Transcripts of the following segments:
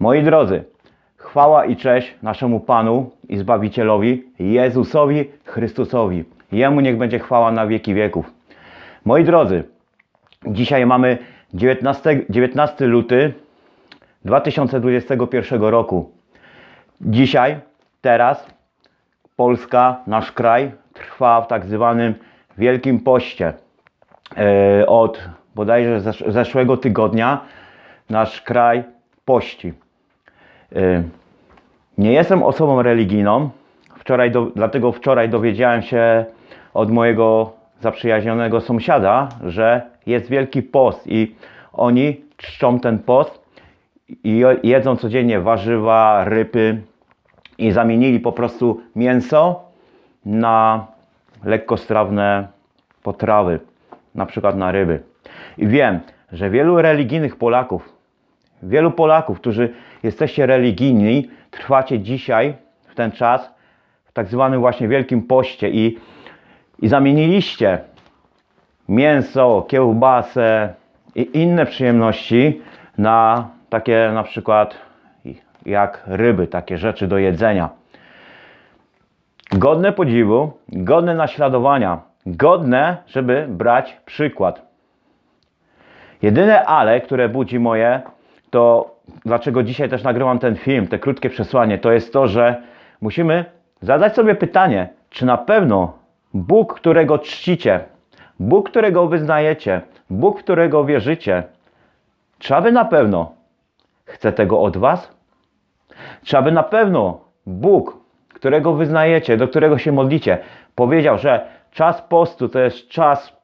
Moi drodzy, chwała i cześć naszemu Panu i Zbawicielowi Jezusowi Chrystusowi. Jemu niech będzie chwała na wieki wieków. Moi drodzy, dzisiaj mamy 19, 19 luty 2021 roku. Dzisiaj, teraz Polska, nasz kraj trwa w tak zwanym Wielkim Poście. E, Od bodajże zesz- zeszłego tygodnia nasz kraj pości. E, Nie jestem osobą religijną, wczoraj do, dlatego wczoraj dowiedziałem się od mojego zaprzyjaźnionego sąsiada, że jest Wielki Post i oni czczą ten post i je- jedzą codziennie warzywa, ryby i zamienili po prostu mięso na lekkostrawne potrawy, na przykład na ryby. I wiem, że wielu religijnych Polaków, wielu Polaków, którzy jesteście religijni, trwacie dzisiaj w ten czas w tak zwanym właśnie Wielkim Poście i, i zamieniliście mięso, kiełbasę i inne przyjemności na takie na przykład jak ryby, takie rzeczy do jedzenia. Godne podziwu, godne naśladowania, godne, żeby brać przykład. Jedyne ale, które budzi moje, to dlaczego dzisiaj też nagrywam ten film, te krótkie przesłanie, to jest to, że musimy zadać sobie pytanie, czy na pewno Bóg, którego czcicie, Bóg, którego wyznajecie, Bóg, którego wierzycie, czy aby na pewno chce tego od Was? Czy aby na pewno Bóg, którego wyznajecie, do którego się modlicie, powiedział, że czas postu to jest czas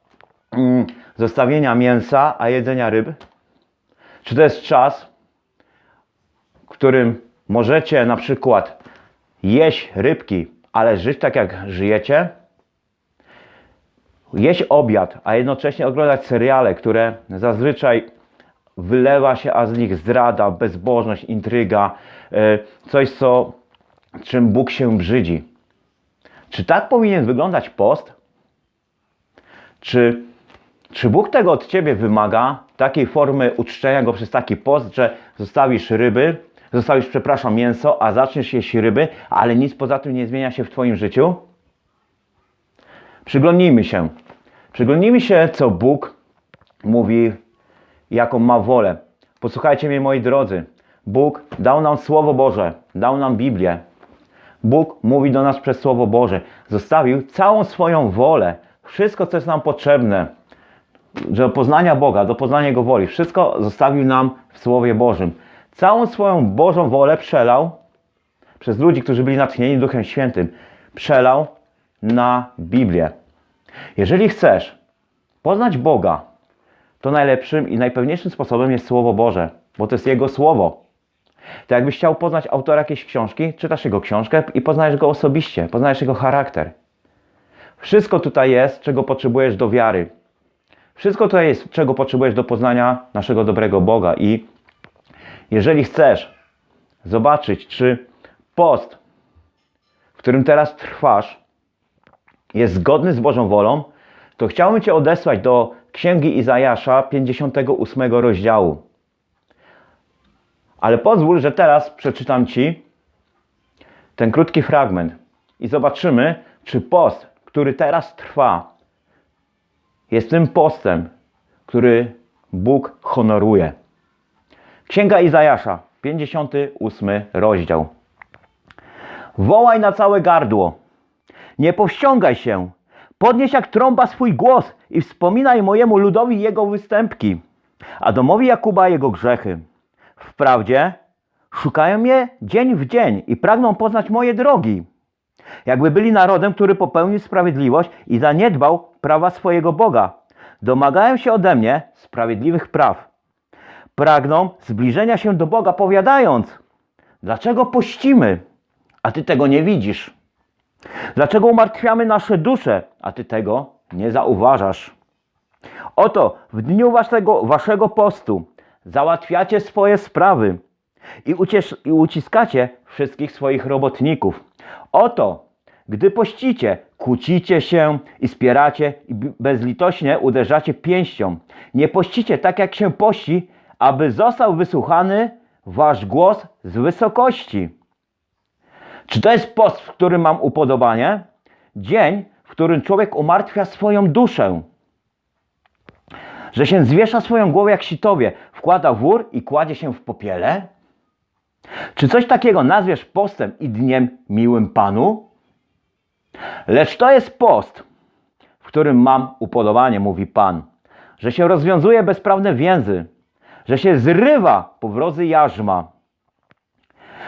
mm, zostawienia mięsa, a jedzenia ryb? Czy to jest czas, w którym możecie na przykład jeść rybki, ale żyć tak jak żyjecie? Jeść obiad, a jednocześnie oglądać seriale, które zazwyczaj wylewa się a z nich zdrada, bezbożność, intryga, e, coś, co, czym Bóg się brzydzi. Czy tak powinien wyglądać post? Czy, czy Bóg tego od ciebie wymaga, takiej formy uczczenia go przez taki post, że zostawisz ryby, zostawisz, przepraszam, mięso, a zaczniesz jeść ryby, ale nic poza tym nie zmienia się w twoim życiu? Przyglądnijmy się. Przyglądnijmy się, co Bóg mówi jaką ma wolę. Posłuchajcie mnie, moi drodzy. Bóg dał nam Słowo Boże, dał nam Biblię. Bóg mówi do nas przez Słowo Boże. Zostawił całą swoją wolę, wszystko, co jest nam potrzebne do poznania Boga, do poznania Jego woli. Wszystko zostawił nam w Słowie Bożym. Całą swoją Bożą wolę przelał przez ludzi, którzy byli natchnieni Duchem Świętym. Przelał na Biblię. Jeżeli chcesz poznać Boga, to najlepszym i najpewniejszym sposobem jest Słowo Boże, bo to jest Jego Słowo. To jakbyś chciał poznać autora jakiejś książki, czytasz jego książkę i poznajesz go osobiście, poznajesz jego charakter. Wszystko tutaj jest, czego potrzebujesz do wiary. Wszystko tutaj jest, czego potrzebujesz do poznania naszego dobrego Boga. I jeżeli chcesz zobaczyć, czy post, w którym teraz trwasz, jest zgodny z Bożą wolą, to chciałbym Cię odesłać do Księgi Izajasza 58 rozdziału. Ale pozwól, że teraz przeczytam Ci ten krótki fragment i zobaczymy, czy post, który teraz trwa, jest tym postem, który Bóg honoruje. Księga Izajasza, 58 rozdział. Wołaj na całe gardło. Nie powściągaj się. Podnieś jak trąba swój głos i wspominaj mojemu ludowi jego występki, a domowi Jakuba jego grzechy. Wprawdzie szukają mnie dzień w dzień i pragną poznać moje drogi. Jakby byli narodem, który popełnił sprawiedliwość i zaniedbał prawa swojego Boga. Domagają się ode mnie sprawiedliwych praw. Pragną zbliżenia się do Boga, powiadając: Dlaczego pościmy, a ty tego nie widzisz? Dlaczego umartwiamy nasze dusze, a ty tego nie zauważasz? Oto w dniu waszego, waszego postu załatwiacie swoje sprawy i, uciesz, i uciskacie wszystkich swoich robotników. Oto, gdy pościcie, kłócicie się i spieracie i bezlitośnie uderzacie pięścią. Nie pościcie tak, jak się pości, aby został wysłuchany wasz głos z wysokości. Czy to jest post, w którym mam upodobanie? Dzień, w którym człowiek umartwia swoją duszę. Że się zwiesza swoją głowę jak sitowie, wkłada wór i kładzie się w popiele? Czy coś takiego nazwiesz postem i dniem miłym Panu? Lecz to jest post, w którym mam upodobanie, mówi Pan, że się rozwiązuje bezprawne więzy, że się zrywa powrozy jarzma,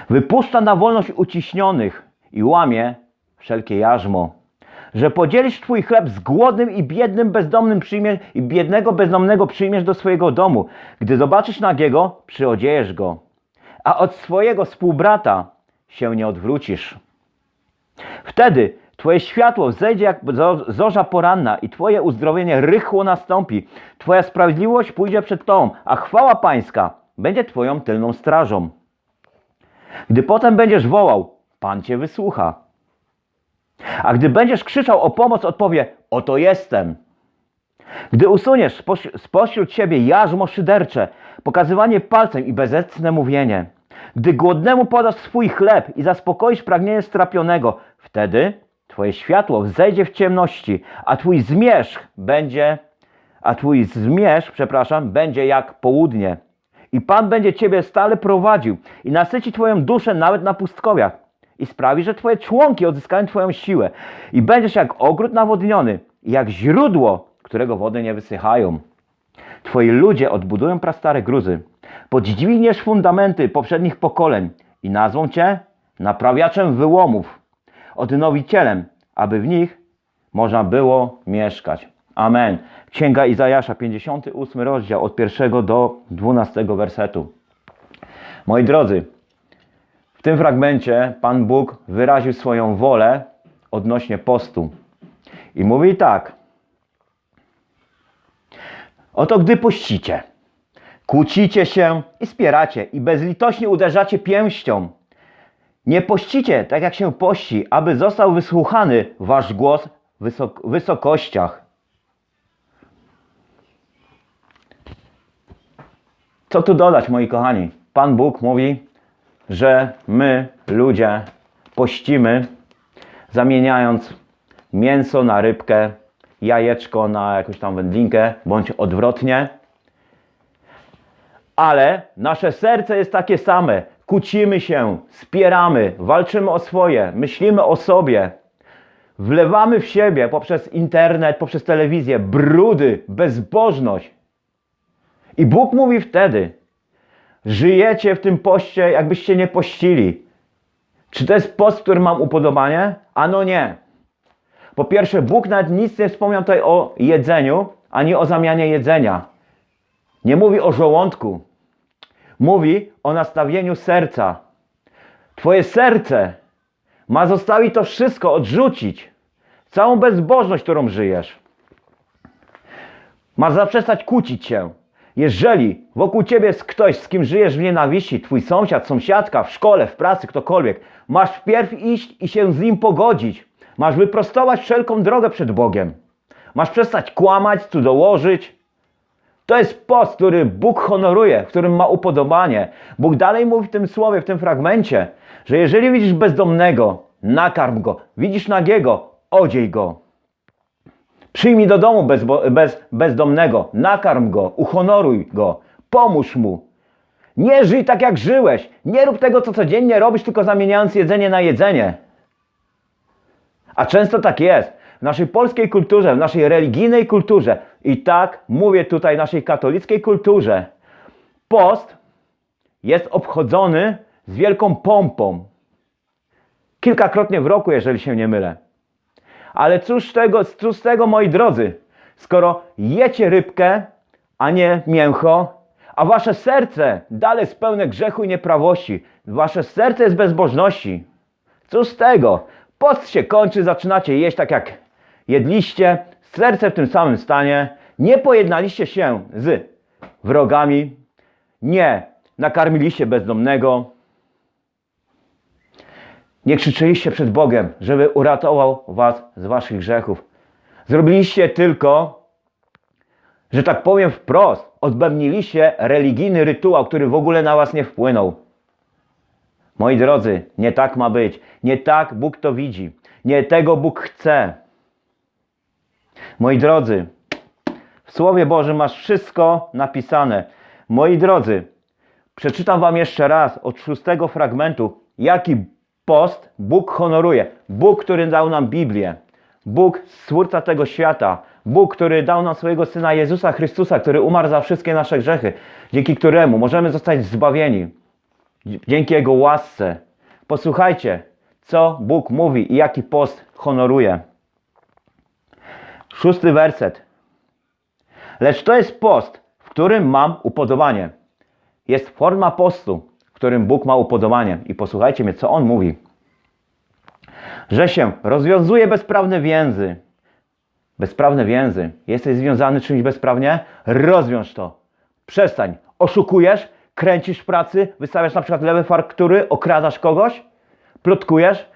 wypuszcza na wolność uciśnionych i łamie wszelkie jarzmo, że podzielisz Twój chleb z głodnym i biednym bezdomnym przyjmiesz i biednego bezdomnego przyjmiesz do swojego domu. Gdy zobaczysz nagiego, przyodziejesz go, a od swojego współbrata się nie odwrócisz. Wtedy Twoje światło zejdzie jak zo- zorza poranna i Twoje uzdrowienie rychło nastąpi. Twoja sprawiedliwość pójdzie przed Tobą, a chwała Pańska będzie Twoją tylną strażą. Gdy potem będziesz wołał, Pan Cię wysłucha. A gdy będziesz krzyczał o pomoc, odpowie, oto jestem. Gdy usuniesz spoś- spośród siebie jarzmo szydercze, pokazywanie palcem i bezecne mówienie, gdy głodnemu podasz swój chleb i zaspokoisz pragnienie strapionego, wtedy twoje światło wzejdzie w ciemności, a twój zmierzch będzie, a twój zmierzch, przepraszam, będzie jak południe. I Pan będzie ciebie stale prowadził i nasyci twoją duszę nawet na pustkowiach i sprawi, że twoje członki odzyskają twoją siłę i będziesz jak ogród nawodniony jak źródło, którego wody nie wysychają. Twoi ludzie odbudują prastare gruzy, podźwigniesz fundamenty poprzednich pokoleń i nazwą Cię naprawiaczem wyłomów, odnowicielem, aby w nich można było mieszkać. Amen. Księga Izajasza, 58 rozdział, od pierwszego do 12 wersetu. Moi drodzy, w tym fragmencie Pan Bóg wyraził swoją wolę odnośnie postu. I mówi tak. Oto gdy pościcie, kłócicie się i spieracie i bezlitośnie uderzacie pięścią. Nie pościcie tak jak się pości, aby został wysłuchany wasz głos w wysok- wysokościach. Co tu dodać, moi kochani? Pan Bóg mówi, że my, ludzie, pościmy, zamieniając mięso na rybkę, jajeczko na jakąś tam wędlinkę, bądź odwrotnie. Ale nasze serce jest takie same. Kłócimy się, spieramy, walczymy o swoje, myślimy o sobie. Wlewamy w siebie poprzez internet, poprzez telewizję brudy, bezbożność. I Bóg mówi wtedy: Żyjecie w tym poście, jakbyście nie pościli. Czy to jest post, w którym mam upodobanie? Ano nie. Po pierwsze, Bóg nawet nic nie wspomniał tutaj o jedzeniu, ani o zamianie jedzenia. Nie mówi o żołądku. Mówi o nastawieniu serca. Twoje serce ma zostawić to wszystko, odrzucić. Całą bezbożność, którą żyjesz. Masz zaprzestać kłócić się. Jeżeli wokół ciebie jest ktoś, z kim żyjesz w nienawiści, twój sąsiad, sąsiadka, w szkole, w pracy, ktokolwiek, masz wpierw iść i się z nim pogodzić. Masz wyprostować wszelką drogę przed Bogiem. Masz przestać kłamać, cudzołożyć. To jest post, który Bóg honoruje, w którym ma upodobanie. Bóg dalej mówi w tym słowie, w tym fragmencie, że jeżeli widzisz bezdomnego, nakarm go. Widzisz nagiego, odziej go. Przyjmij do domu bez, bez, bezdomnego, nakarm go, uhonoruj go, pomóż mu. Nie żyj tak jak żyłeś. Nie rób tego, co codziennie robisz, tylko zamieniając jedzenie na jedzenie. A często tak jest. W naszej polskiej kulturze, w naszej religijnej kulturze i tak mówię tutaj naszej katolickiej kulturze, post jest obchodzony z wielką pompą. Kilkakrotnie w roku, jeżeli się nie mylę. Ale cóż z tego, cóż z tego, moi drodzy, skoro jecie rybkę, a nie mięcho, a wasze serce dalej jest pełne grzechu i nieprawości, wasze serce jest bezbożności. Cóż z tego? Post się kończy, zaczynacie jeść tak jak jedliście, serce w tym samym stanie, nie pojednaliście się z wrogami, nie nakarmiliście bezdomnego, nie krzyczyliście przed Bogiem, żeby uratował was z waszych grzechów. Zrobiliście tylko, że tak powiem wprost, odbębniliście religijny rytuał, który w ogóle na was nie wpłynął. Moi drodzy, nie tak ma być. Nie tak Bóg to widzi. Nie tego Bóg chce. Moi drodzy, w Słowie Bożym masz wszystko napisane. Moi drodzy, przeczytam Wam jeszcze raz od szóstego fragmentu, jaki post Bóg honoruje. Bóg, który dał nam Biblię. Bóg, stwórca tego świata. Bóg, który dał nam swojego Syna Jezusa Chrystusa, który umarł za wszystkie nasze grzechy, dzięki któremu możemy zostać zbawieni. Dzięki Jego łasce. Posłuchajcie, co Bóg mówi i jaki post honoruje. Szósty werset. Lecz to jest post, w którym mam upodobanie. Jest forma postu, w którym Bóg ma upodobanie. I posłuchajcie mnie, co On mówi. Że się rozwiązuje bezprawne więzy. Bezprawne więzy. Jesteś związany czymś bezprawnie? Rozwiąż to. Przestań. Oszukujesz? Kręcisz pracy? Wystawiasz na przykład lewe faktury? Okradasz kogoś? Plotkujesz?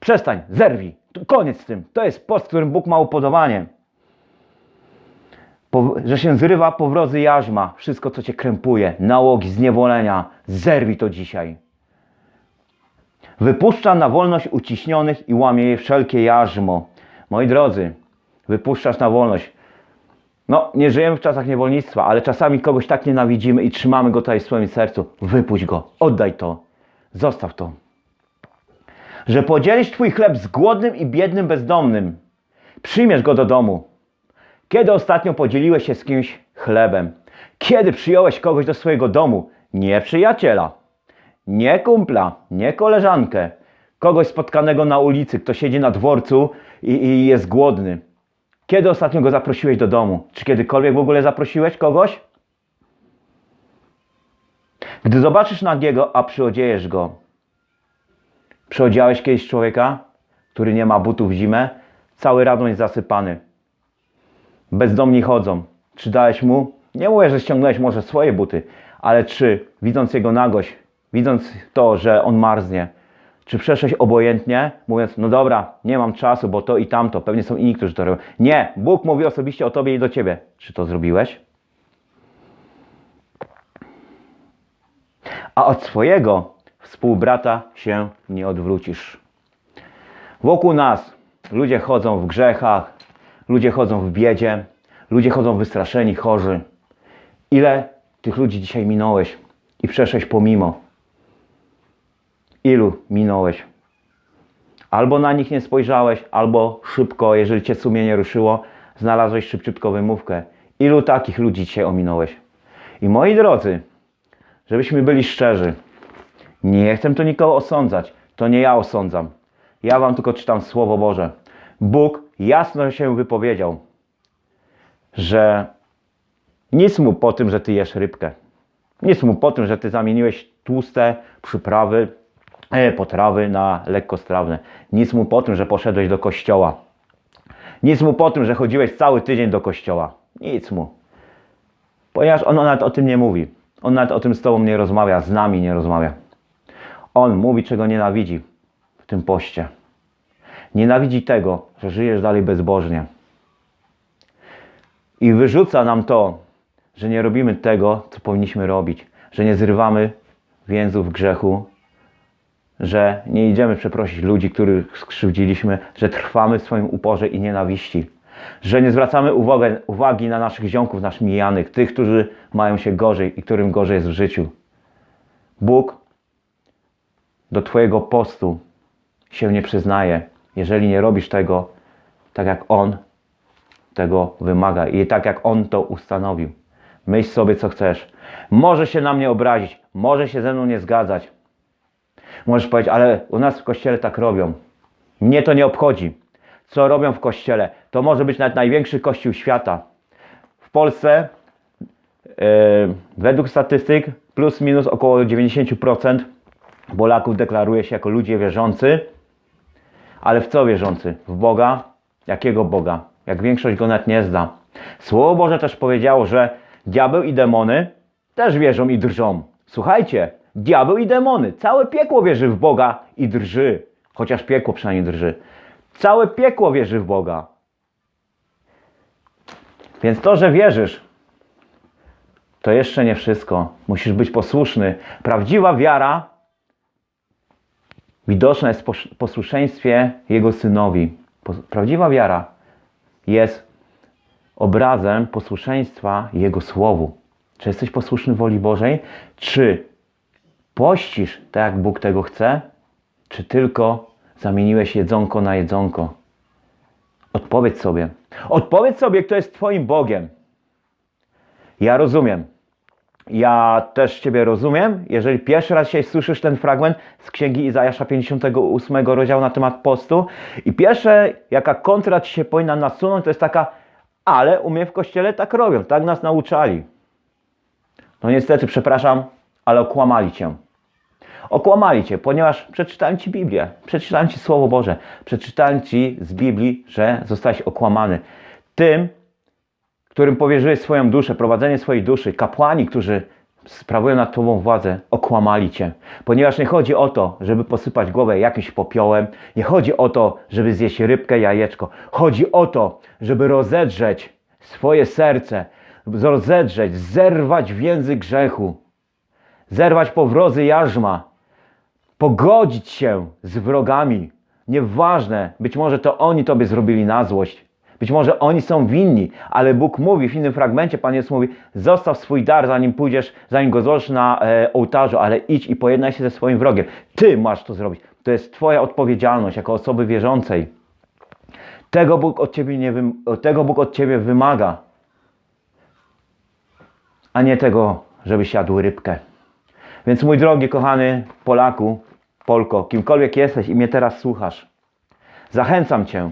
Przestań. Zerwij. Koniec z tym. To jest post, w którym Bóg ma upodobanie po, że się zrywa powrozy jarzma, wszystko co cię krępuje, nałogi, zniewolenia, zerwij to dzisiaj. Wypuszcza na wolność uciśnionych i łamie je wszelkie jarzmo. Moi drodzy, wypuszczasz na wolność. No, nie żyjemy w czasach niewolnictwa, ale czasami kogoś tak nienawidzimy i trzymamy go tutaj w swoim sercu. Wypuść go, oddaj to, zostaw to. Że podzielisz twój chleb z głodnym i biednym bezdomnym. Przyjmiesz go do domu. Kiedy ostatnio podzieliłeś się z kimś chlebem? Kiedy przyjąłeś kogoś do swojego domu? Nie przyjaciela, nie kumpla, nie koleżankę, kogoś spotkanego na ulicy, kto siedzi na dworcu i, i jest głodny. Kiedy ostatnio go zaprosiłeś do domu? Czy kiedykolwiek w ogóle zaprosiłeś kogoś? Gdy zobaczysz nagiego, a przyodziejesz go. Przyodziałeś kiedyś człowieka, który nie ma butów w zimę, cały jest zasypany bezdomni chodzą. Czy dałeś mu? Nie mówię, że ściągnąłeś może swoje buty, ale czy widząc jego nagość, widząc to, że on marznie, czy przeszłeś obojętnie, mówiąc, no dobra, nie mam czasu, bo to i tamto, pewnie są inni, którzy to robią. Nie, Bóg mówi osobiście o tobie i do ciebie. Czy to zrobiłeś? A od swojego współbrata się nie odwrócisz. Wokół nas ludzie chodzą w grzechach, Ludzie chodzą w biedzie, ludzie chodzą wystraszeni, chorzy. Ile tych ludzi dzisiaj minąłeś i przeszłeś pomimo? Ilu minąłeś? Albo na nich nie spojrzałeś, albo szybko, jeżeli cię sumienie ruszyło, znalazłeś szybciutko wymówkę. Ilu takich ludzi dzisiaj ominąłeś? I moi drodzy, żebyśmy byli szczerzy, nie chcę tu nikogo osądzać. To nie ja osądzam. Ja wam tylko czytam Słowo Boże. Bóg jasno się wypowiedział, że nic mu po tym, że ty jesz rybkę. Nic mu po tym, że ty zamieniłeś tłuste przyprawy, e, potrawy na lekkostrawne. Nic mu po tym, że poszedłeś do kościoła. Nic mu po tym, że chodziłeś cały tydzień do kościoła. Nic mu. Ponieważ on nawet o tym nie mówi. On nawet o tym z tobą nie rozmawia, z nami nie rozmawia. On mówi, czego nienawidzi w tym poście. Nienawidzi tego, że żyjesz dalej bezbożnie. I wyrzuca nam to, że nie robimy tego, co powinniśmy robić, że nie zrywamy więzów grzechu, że nie idziemy przeprosić ludzi, których skrzywdziliśmy, że trwamy w swoim uporze i nienawiści, że nie zwracamy uwagi, uwagi na naszych ziomków, naszych mijanych, tych, którzy mają się gorzej i którym gorzej jest w życiu. Bóg do Twojego postu się nie przyznaje, jeżeli nie robisz tego tak, jak On tego wymaga i tak, jak On to ustanowił. Myśl sobie, co chcesz. Może się na mnie obrazić, może się ze mną nie zgadzać. Możesz powiedzieć, ale u nas w kościele tak robią. Mnie to nie obchodzi. Co robią w kościele? To może być nawet największy kościół świata. W Polsce, yy, według statystyk, plus minus około 90% Polaków deklaruje się jako ludzie wierzący ale w co wierzący? W Boga? Jakiego Boga? Jak większość go nawet nie zna. Słowo Boże też powiedziało, że diabeł i demony też wierzą i drżą. Słuchajcie, diabeł i demony, całe piekło wierzy w Boga i drży. Chociaż piekło przynajmniej drży. Całe piekło wierzy w Boga. Więc to, że wierzysz, to jeszcze nie wszystko. Musisz być posłuszny. Prawdziwa wiara widoczna jest posłuszeństwie Jego Synowi. Prawdziwa wiara jest obrazem posłuszeństwa Jego Słowu. Czy jesteś posłuszny woli Bożej? Czy pościsz tak, jak Bóg tego chce? Czy tylko zamieniłeś jedzonko na jedzonko? Odpowiedz sobie. Odpowiedz sobie, kto jest Twoim Bogiem. Ja rozumiem. Ja też Ciebie rozumiem. Jeżeli pierwszy raz dzisiaj słyszysz ten fragment z Księgi Izajasza 58 rozdziału na temat postu i pierwsze, jaka kontra Ci się powinna nasunąć, to jest taka, ale u mnie w Kościele tak robią, tak nas nauczali. No niestety, przepraszam, ale okłamali Cię. Okłamali Cię, ponieważ przeczytałem Ci Biblię, przeczytałem Ci Słowo Boże, przeczytałem Ci z Biblii, że zostałeś okłamany. Tym, którym powierzyłeś swoją duszę, prowadzenie swojej duszy, kapłani, którzy sprawują nad Tobą władzę, okłamali Cię. Ponieważ nie chodzi o to, żeby posypać głowę jakimś popiołem, nie chodzi o to, żeby zjeść rybkę, jajeczko. Chodzi o to, żeby rozedrzeć swoje serce, rozedrzeć, zerwać więzy grzechu, zerwać powrozy jarzma, pogodzić się z wrogami. Nieważne, być może to oni Tobie zrobili na złość. Być może oni są winni, ale Bóg mówi w innym fragmencie, Pan Jezus mówi, zostaw swój dar, zanim pójdziesz, zanim go złożysz na e, ołtarzu, ale idź i pojednaj się ze swoim wrogiem. Ty masz to zrobić. To jest Twoja odpowiedzialność jako osoby wierzącej. Tego Bóg od Ciebie, nie tego Bóg od ciebie wymaga, a nie tego, żebyś jadł rybkę. Więc mój drogi, kochany Polaku, Polko, kimkolwiek jesteś i mnie teraz słuchasz, zachęcam Cię,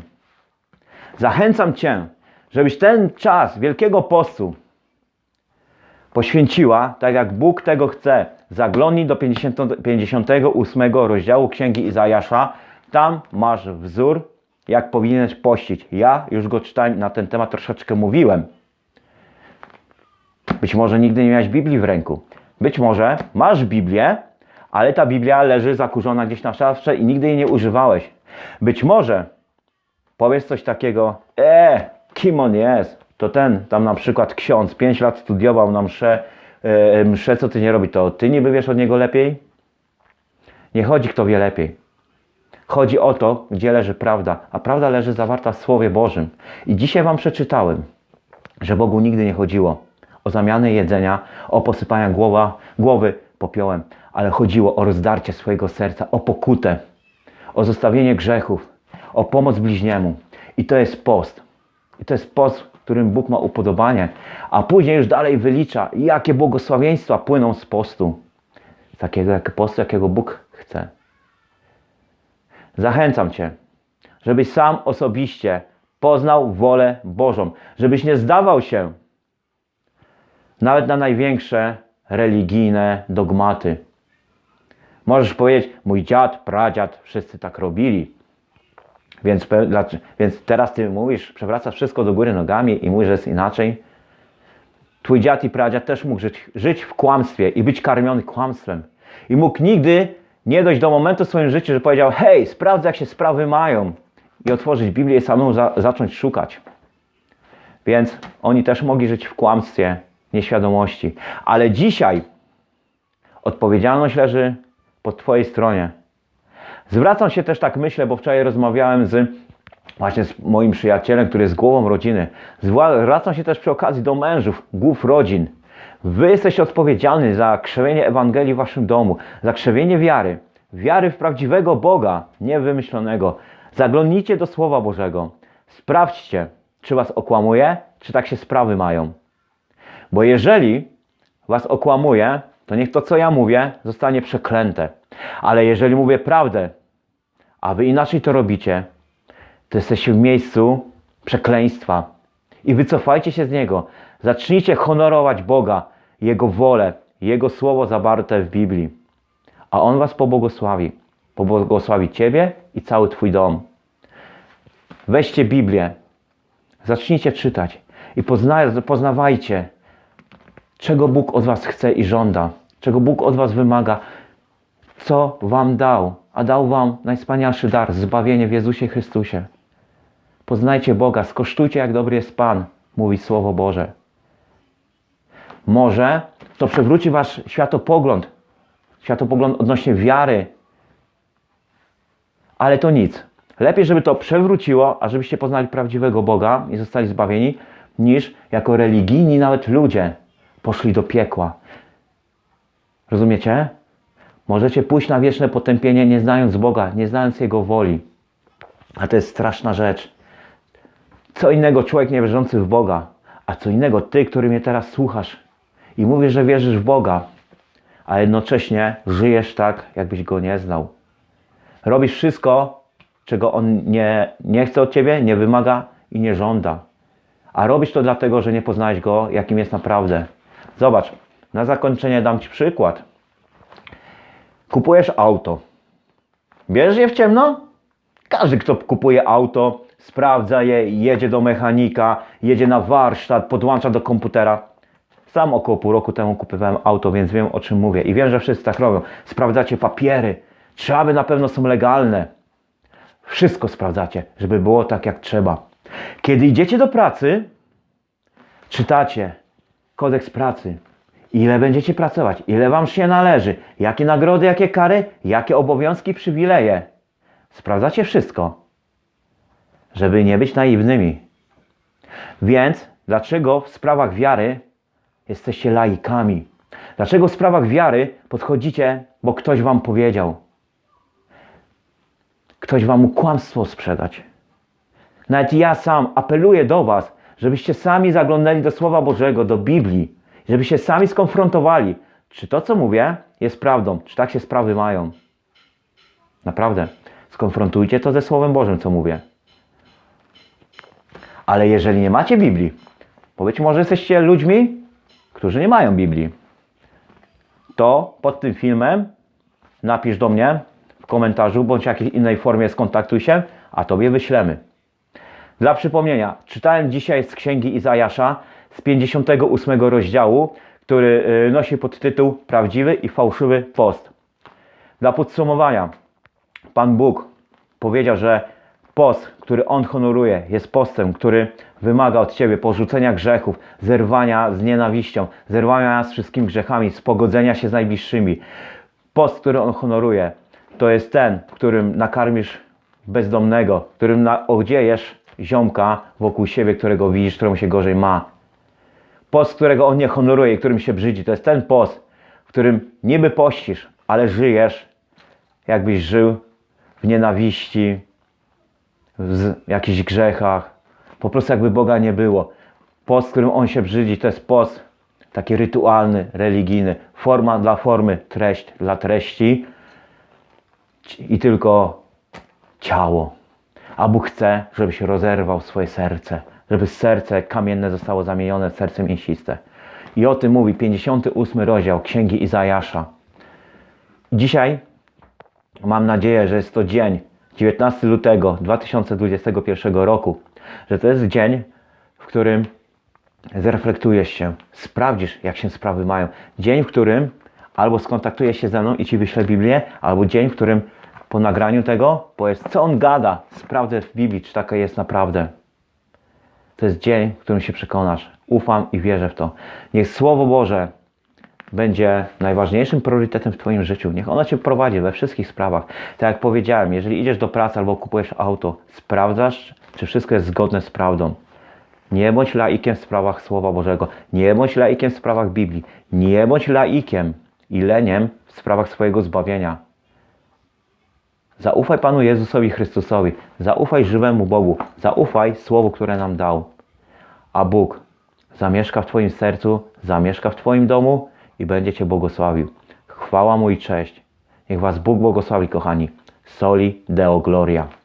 zachęcam Cię, żebyś ten czas Wielkiego Postu poświęciła, tak jak Bóg tego chce. Zaglądnij do 50, 58 rozdziału Księgi Izajasza. Tam masz wzór, jak powinieneś pościć. Ja już go czytałem, na ten temat troszeczkę mówiłem. Być może nigdy nie miałeś Biblii w ręku. Być może masz Biblię, ale ta Biblia leży zakurzona gdzieś na szafce i nigdy jej nie używałeś. Być może powiesz coś takiego, e, kim on jest? To ten, tam na przykład ksiądz, 5 lat studiował na mszę, e, mszę, co ty nie robi, to ty niby wiesz od niego lepiej? Nie chodzi, kto wie lepiej. Chodzi o to, gdzie leży prawda, a prawda leży zawarta w Słowie Bożym. I dzisiaj Wam przeczytałem, że Bogu nigdy nie chodziło o zamianę jedzenia, o posypanie głowa, głowy popiołem, ale chodziło o rozdarcie swojego serca, o pokutę, o zostawienie grzechów, o pomoc bliźniemu. I to jest post. I to jest post, w którym Bóg ma upodobanie, a później już dalej wylicza, jakie błogosławieństwa płyną z postu. Takiego jak postu, jakiego Bóg chce. Zachęcam Cię, żebyś sam osobiście poznał wolę Bożą, żebyś nie zdawał się nawet na największe religijne dogmaty. Możesz powiedzieć, mój dziad, pradziad, wszyscy tak robili. Więc, więc teraz ty mówisz, przewracasz wszystko do góry nogami i mówisz, że jest inaczej. Twój dziad i pradziad też mógł żyć, żyć w kłamstwie i być karmiony kłamstwem. I mógł nigdy nie dojść do momentu w swoim życiu, że powiedział, hej, sprawdzę jak się sprawy mają. I otworzyć Biblię i samemu za, zacząć szukać. Więc oni też mogli żyć w kłamstwie, nieświadomości. Ale dzisiaj odpowiedzialność leży po Twojej stronie. Zwracam się też tak myślę, bo wczoraj rozmawiałem z właśnie z moim przyjacielem, który jest głową rodziny. Zwracam się też przy okazji do mężów, głów rodzin. Wy jesteście odpowiedzialni za krzewienie Ewangelii w waszym domu, za krzewienie wiary. Wiary w prawdziwego Boga, nie wymyślonego. Zaglądnijcie do Słowa Bożego. Sprawdźcie, czy was okłamuje, czy tak się sprawy mają. Bo jeżeli was okłamuje, to niech to, co ja mówię, zostanie przeklęte. Ale jeżeli mówię prawdę, a wy inaczej to robicie, to jesteście w miejscu przekleństwa. I wycofajcie się z niego. Zacznijcie honorować Boga, Jego wolę, Jego słowo zawarte w Biblii. A On was pobłogosławi. Pobłogosławi Ciebie i cały Twój dom. Weźcie Biblię, zacznijcie czytać i pozna, poznawajcie, czego Bóg od Was chce i żąda, czego Bóg od Was wymaga, co Wam dał, a dał Wam najwspanialszy dar zbawienie w Jezusie Chrystusie. Poznajcie Boga, skosztujcie, jak dobry jest Pan, mówi Słowo Boże. Może to przewróci wasz światopogląd, światopogląd odnośnie wiary. Ale to nic. Lepiej, żeby to przewróciło, a żebyście poznali prawdziwego Boga i zostali zbawieni, niż jako religijni nawet ludzie poszli do piekła. Rozumiecie? Możecie pójść na wieczne potępienie, nie znając Boga, nie znając Jego woli. A to jest straszna rzecz. Co innego człowiek niewierzący w Boga, a co innego ty, który mnie teraz słuchasz i mówisz, że wierzysz w Boga, a jednocześnie żyjesz tak, jakbyś Go nie znał. Robisz wszystko, czego On nie, nie chce od ciebie, nie wymaga i nie żąda. A robisz to dlatego, że nie poznałeś Go, jakim jest naprawdę. Zobacz, na zakończenie dam Ci przykład. Kupujesz auto. Bierzesz je w ciemno? Każdy, kto kupuje auto, sprawdza je, jedzie do mechanika, jedzie na warsztat, podłącza do komputera. Sam około pół roku temu kupowałem auto, więc wiem o czym mówię. I wiem, że wszyscy tak robią. Sprawdzacie papiery, czy aby na pewno są legalne. Wszystko sprawdzacie, żeby było tak jak trzeba. Kiedy idziecie do pracy, czytacie kodeks pracy. Ile będziecie pracować, ile wam się należy, jakie nagrody, jakie kary, jakie obowiązki, przywileje. Sprawdzacie wszystko, żeby nie być naiwnymi. Więc dlaczego w sprawach wiary jesteście laikami? Dlaczego w sprawach wiary podchodzicie, bo ktoś wam powiedział? Ktoś wam mógł kłamstwo sprzedać. Nawet ja sam apeluję do was, żebyście sami zaglądali do Słowa Bożego, do Biblii, żebyście sami skonfrontowali, czy to, co mówię, jest prawdą, czy tak się sprawy mają. Naprawdę. Skonfrontujcie to ze Słowem Bożym, co mówię. Ale jeżeli nie macie Biblii, bo być może jesteście ludźmi, którzy nie mają Biblii, to pod tym filmem napisz do mnie w komentarzu bądź w jakiejś innej formie skontaktuj się, a Tobie wyślemy. Dla przypomnienia, czytałem dzisiaj z księgi Izajasza z 58 rozdziału, który y, nosi podtytuł Prawdziwy i fałszywy post. Dla podsumowania, Pan Bóg powiedział, że post, który On honoruje, jest postem, który wymaga od Ciebie porzucenia grzechów, zerwania z nienawiścią, zerwania z wszystkimi grzechami, spogodzenia się z najbliższymi. Post, który On honoruje, to jest ten, którym nakarmisz bezdomnego, którym odziejesz ziomka wokół siebie, którego widzisz, któremu się gorzej ma. Post, którego on nie honoruje którym się brzydzi, to jest ten post, w którym niby pościsz, ale żyjesz, jakbyś żył w nienawiści, w jakichś grzechach, po prostu jakby Boga nie było. Post, którym on się brzydzi, to jest post taki rytualny, religijny, forma dla formy, treść dla treści i tylko ciało. A Bóg chce, żebyś rozerwał swoje serce, żeby serce kamienne zostało zamienione w serce mięsiste. I o tym mówi 58 rozdział Księgi Izajasza. Dzisiaj mam nadzieję, że jest to dzień 19 lutego 2021 roku, że to jest dzień, w którym zreflektujesz się, sprawdzisz, jak się sprawy mają. Dzień, w którym albo skontaktujesz się ze mną i ci wyślę Biblię, albo dzień, w którym po nagraniu tego powiesz, co on gada, sprawdzę w Biblii, czy taka jest naprawdę. To jest dzień, w którym się przekonasz. Ufam i wierzę w to. Niech Słowo Boże będzie najważniejszym priorytetem w Twoim życiu. Niech ono Cię prowadzi we wszystkich sprawach. Tak jak powiedziałem, jeżeli idziesz do pracy albo kupujesz auto, sprawdzasz, czy wszystko jest zgodne z prawdą. Nie bądź laikiem w sprawach Słowa Bożego. Nie bądź laikiem w sprawach Biblii. Nie bądź laikiem i leniem w sprawach swojego zbawienia. Zaufaj Panu Jezusowi Chrystusowi. Zaufaj żywemu Bogu. Zaufaj Słowu, które nam dał. A Bóg zamieszka w Twoim sercu, zamieszka w Twoim domu i będzie Cię błogosławił. Chwała Mu i cześć. Niech Was Bóg błogosławi, kochani. Soli Deo Gloria.